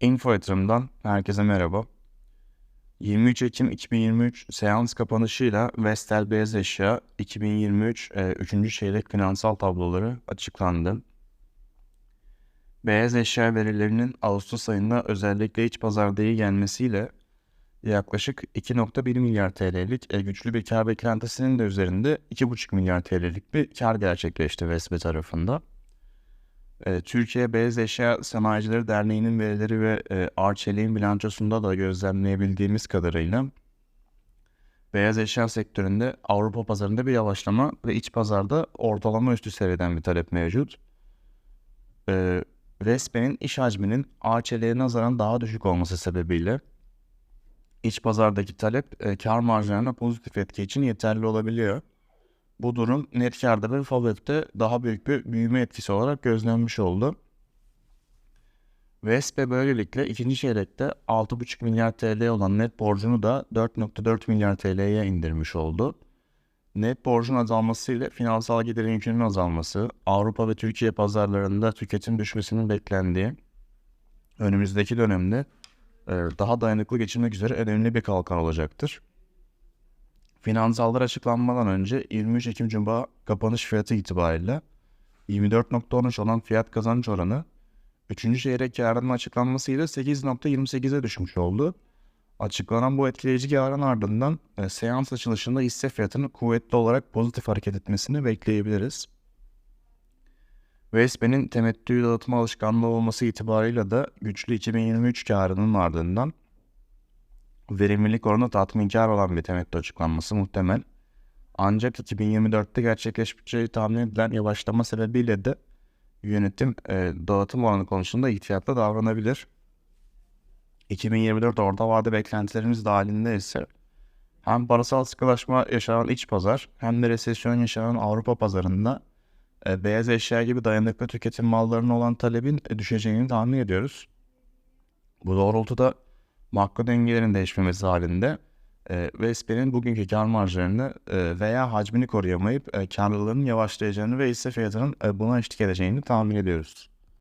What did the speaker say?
Info Yatırım'dan herkese merhaba. 23 Ekim 2023 seans kapanışıyla Vestel Beyaz Eşya 2023 e, 3. çeyrek finansal tabloları açıklandı. Beyaz eşya verilerinin Ağustos ayında özellikle iç pazarda iyi gelmesiyle yaklaşık 2.1 milyar TL'lik e, güçlü bir kar beklentisinin de üzerinde 2.5 milyar TL'lik bir kar gerçekleşti Vespe tarafında. Türkiye Beyaz Eşya Sanayicileri Derneği'nin verileri ve Arçelik'in bilançosunda da gözlemleyebildiğimiz kadarıyla beyaz eşya sektöründe Avrupa pazarında bir yavaşlama ve iç pazarda ortalama üstü seviyeden bir talep mevcut. E, Vespe'nin iş hacminin Arçelik'e nazaran daha düşük olması sebebiyle iç pazardaki talep e, kar marjlarına pozitif etki için yeterli olabiliyor. Bu durum net karda ve FAVÖK'te daha büyük bir büyüme etkisi olarak gözlenmiş oldu. Vespe böylelikle ikinci çeyrekte 6,5 milyar TL olan net borcunu da 4,4 milyar TL'ye indirmiş oldu. Net borcun azalmasıyla finansal giderin yükünün azalması, Avrupa ve Türkiye pazarlarında tüketim düşmesinin beklendiği, önümüzdeki dönemde e, daha dayanıklı geçirmek üzere önemli bir kalkan olacaktır. Finansallar açıklanmadan önce 23 Ekim Cuma kapanış fiyatı itibariyle 24.13 olan fiyat kazanç oranı 3. çeyrek karının açıklanmasıyla 8.28'e düşmüş oldu. Açıklanan bu etkileyici karın ardından e, seans açılışında hisse fiyatının kuvvetli olarak pozitif hareket etmesini bekleyebiliriz. Vespe'nin temettü dağıtma alışkanlığı olması itibarıyla da güçlü 2023 karının ardından verimlilik oranı tatminkar olan bir temettü açıklanması muhtemel. Ancak 2024'te gerçekleşeceği tahmin edilen yavaşlama sebebiyle de yönetim e, dağıtım oranı konusunda ihtiyatlı davranabilir. 2024 orta vade beklentilerimiz dahilinde ise hem parasal sıkılaşma yaşanan iç pazar hem de resesyon yaşanan Avrupa pazarında e, beyaz eşya gibi dayanıklı tüketim mallarına olan talebin e, düşeceğini tahmin ediyoruz. Bu doğrultuda makro dengelerin değişmemesi halinde e, Vespe'nin bugünkü kar marjlarını e, veya hacmini koruyamayıp e, karlılığının yavaşlayacağını ve hisse fiyatının e, buna eşlik edeceğini tahmin ediyoruz.